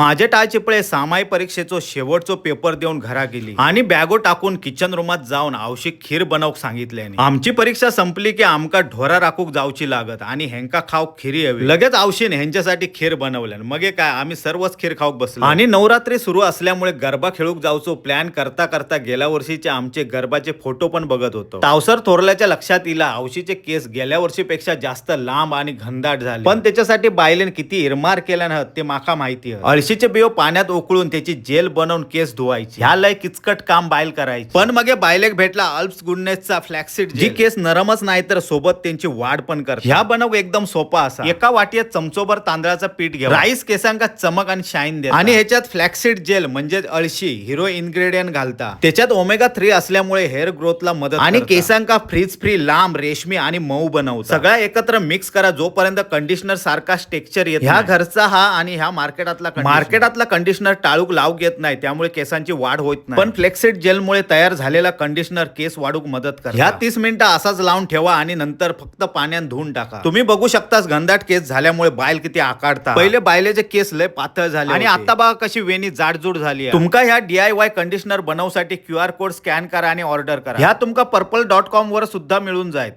माझे टाळ चिपळे सामाई परीक्षेचो शेवटचो पेपर देऊन घरा गेली. आणि बॅगो टाकून किचन रूमात जाऊन आवशी खीर बनवूक सांगितल्याने आमची परीक्षा संपली की आमका ढोरा राखूक जाऊची लागत आणि हेंका खाऊक खिरी हवी. लगेच आवशीन ह्यांच्यासाठी खीर बनवल्यान. मगे काय आम्ही सर्वच खीर खाऊक बसलो. आणि नवरात्री सुरू असल्यामुळे गरबा खेळूक जाऊचो प्लॅन करता करता गेल्या वर्षीचे आमचे गरबाचे फोटो पण बघत होतो. तावसर थोरल्याच्या लक्षात इला आवशीचे केस गेल्या वर्षीपेक्षा जास्त लांब आणि घनदाट झाले. पण त्याच्यासाठी बायलेन किती इरमार केल्यान हत ते माका माहिती आहे अळशीचे बियो पाण्यात उकळून त्याची जेल बनवून केस धुवायची. ह्या लय किचकट काम बायल करायची. पण मगे बायलेक भेटला अल्प्स गुडनेसचा फ्लॅक्सिड जी केस नरमच नाही तर सोबत त्यांची वाढ पण करते ह्या बनव एकदम सोपा असा. एका वाटीत चमचोभर तांदळाचं पीठ घ्या राईस केसांका चमक आणि शाईन द्या आणि ह्याच्यात फ्लॅक्सिड जेल म्हणजे अळशी हिरो इन्ग्रेडियंट घालता. त्याच्यात ओमेगा थ्री असल्यामुळे हेअर ग्रोथला मदत आणि केसांका फ्रीज फ्री लांब रेशमी आणि मऊ बनवता. सगळ्या एकत्र मिक्स करा जोपर्यंत कंडिशनर सारखा टेक्स्चर येत ह्या घरचा हा आणि ह्या मार्केटातला मार्केटातला कंडिशनर टाळूक लावूक येत नाही त्यामुळे केसांची वाढ होत नाही. पण फ्लेक्सिड जेलमुळे तयार झालेला कंडिशनर केस वाढूक मदत करा ह्या तीस मिनिटं असाच लावून ठेवा आणि नंतर फक्त पाण्यात धुवून टाका. तुम्ही बघू शकताच घनदाट केस झाल्यामुळे बायल किती आकारता पहिले बायलेचे केस लय पातळ झाले आणि आता बघा कशी वेणी जाडजूड झाली. तुमका ह्या डी आय वाय कंडिशनर बनवसाठी क्यू आर कोड स्कॅन करा आणि ऑर्डर करा. ह्या तुमका पर्पल डॉट कॉम वर सुद्धा मिळून जाईल